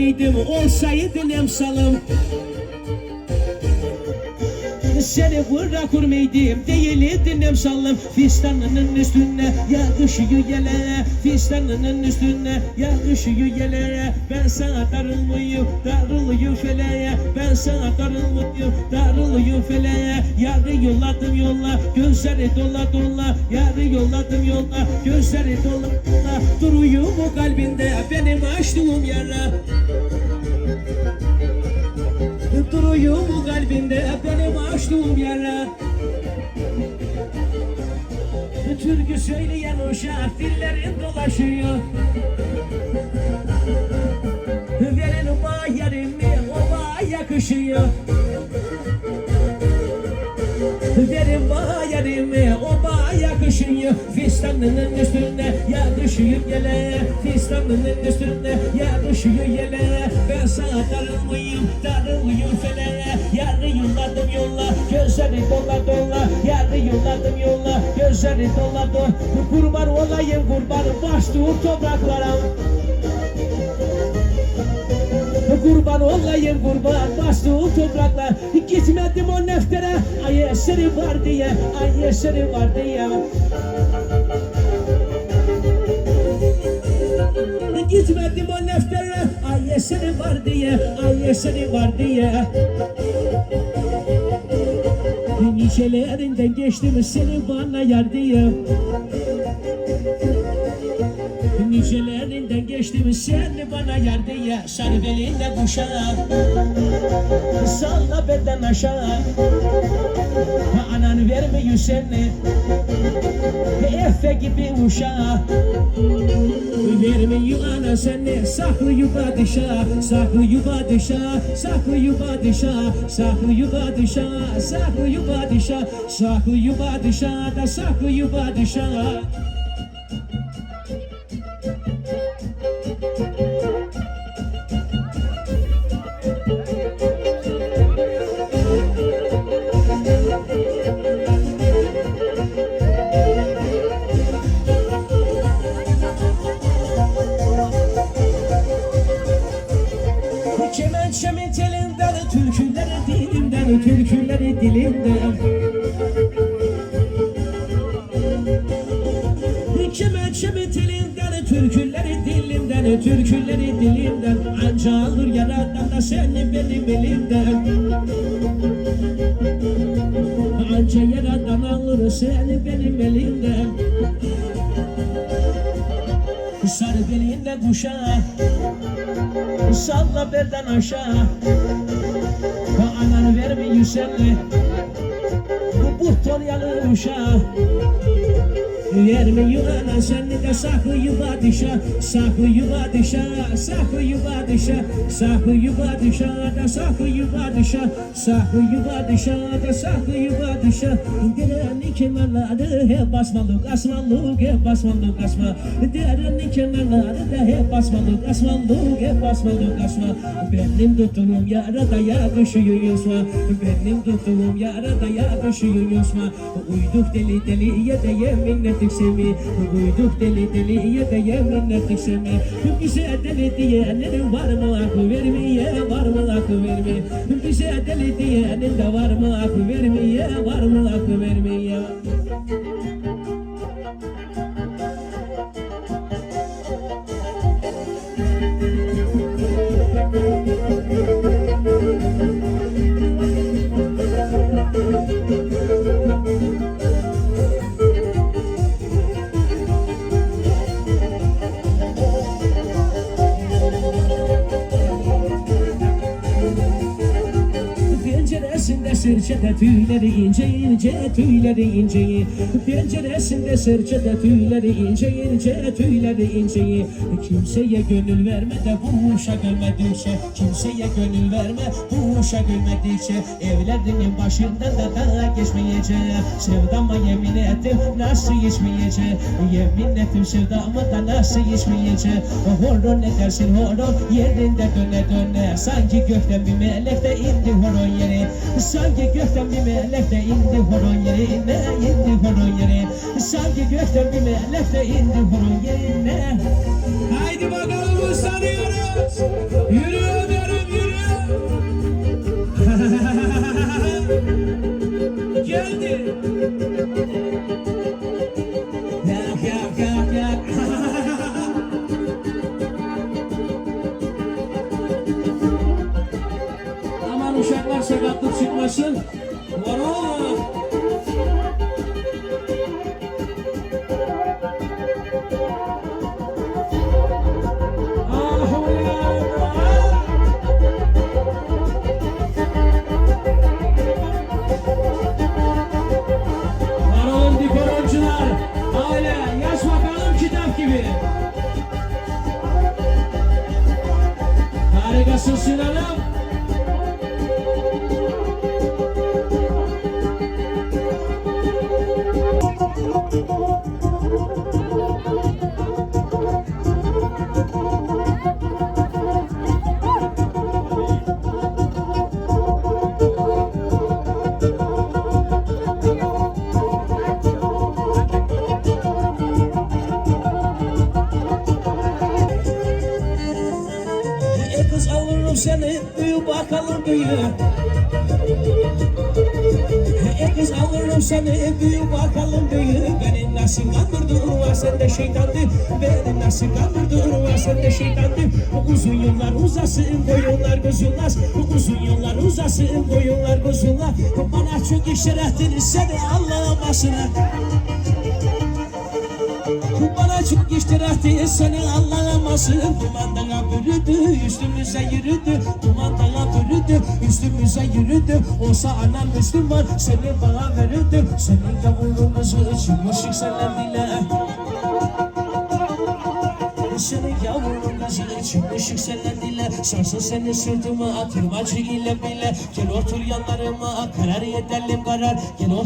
miydim olsaydın emsalım seni bırakır mıydım? Değildin emsalım Fistanının üstüne yakışıyor yele Fistanının üstüne yakışıyor yele Ben sana darılmıyım darılıyım feleğe Ben sana darılmıyım darılıyım feleğe Yarı yolladım yolla gözleri dola dola. Yarı yolladım yolla gözleri dola dola kalbinde benim açtığım yara. Duruyor kalbinde benim açtığım yara. Türkü söyleyen uşak dillerin dolaşıyor. Verin o yerimi o bana yakışıyor Verin bana yerimi o bana yakışıyor Fistanının üstüne yakışıyor yele. Fistanının üstüne yakışıyor yele. Ben sana darılmayayım darılmayayım feleğe Yarı yolladım yolla gözleri dola dola. Yarı yolladım yolla gözleri dola dola. Kurban olayım kurban baştuğum topraklara. Kurban olayım kurban bastığım topraklar Gitmedim o neftere eseri var diye Ay eseri var diye. Gitmedim o neftere ay eseri var diye Ay eseri var diye. Nicelerinden geçtim seni bana yar diye Nicelerinden geçtim seni bana yar diye Sarı belinde kuşağı Salla beden aşağı. Anan vermiyor seni Efe gibi uşağı Vermiyor ana seni Saklıyor padişah Saklıyor padişah Saklıyor padişah Saklıyor padişah Saklıyor padişah Saklıyor padişah da saklıyor padişah Türküleri dilimden Kemençemin telinden Türküleri dilimden Türküleri dilimden Anca alır yaradan da seni benim elimden. Anca yaradan alır seni benim elimden. Sarı belinde kuşağı Salla belden aşağı Seni Bu buhton yalı uşağı Vermiyor ana seni de saklıyor padişah Saklıyor padişah Saklıyor padişah Saklıyor padişah da saklıyor padişah Saklıyor padişah da saklıyor padişah Derenin kenarları hep basmalık asmalık hep basmalık asma. Derenin kenarları da hep basmalık asmalık hep basmalık asma. Benim tuttuğum yara da yakışıyor Yusma. Benim tuttuğum yara da yakışıyor Yusma. Uyduk deli deliye de yemin ettik semi Uyduk deli deliye de yemin ettik semi Bize deli diyenin var mı? Aklı vermeye Var mı? Aklı vermeye. Bize deli diyenin de var mı? Aklı vermeye Var mı? Aklı vermeye. Penceresinde sırçada tüyleri ince ince tüyleri ince. Penceresinde sırçada tüyleri ince ince tüyleri ince. Kimseye gönül verme de bu uşa gülmedikçe. Kimseye gönül verme bu uşa gülmedikçe. Evlerinin başından da daha geçmeyeceğim Sevdama yemin ettim nasıl içmeyeceğim Yemin ettim sevdama da nasıl içmeyeceğim Horon ne dersin horon yerinde döne döne. Sanki gökten bir melek de indi horon yere Sanki Sanki gökten bir melek indi horon yerine indi horon yerine Sanki gökten bir indi horon yerine Haydi bakalım sanıyoruz Yürü Ömer'im yürü. Geldi. Sakatlık çıkmasın. Varon. Alırım seni büyü bakalım büyü E kız alırım seni büyü bakalım büyü Beni nasıl kandırdın var sende şeytandı. Beni nasıl kandırdın var sende şeytandı. Uzun yıllar uzasın boyunlar gözünler Uzun yıllar uzasın boyunlar gözünler Bana çok işaretin seni Allah'ın başına çok iştirahti seni anlayamasın. Dumandana bürüdü üstümüze yürüdü. Dumandana bürüdü üstümüze yürüdü. Olsa anam Müslüman seni bana verirdi. Senin yavrunuzu çıkmışık senlendiler senin yavrunuzu çıkmışık senlendiler Sarsın seni sırtıma tırmacı ile bile. Gel otur yanlarıma karar edelim karar. Gel otur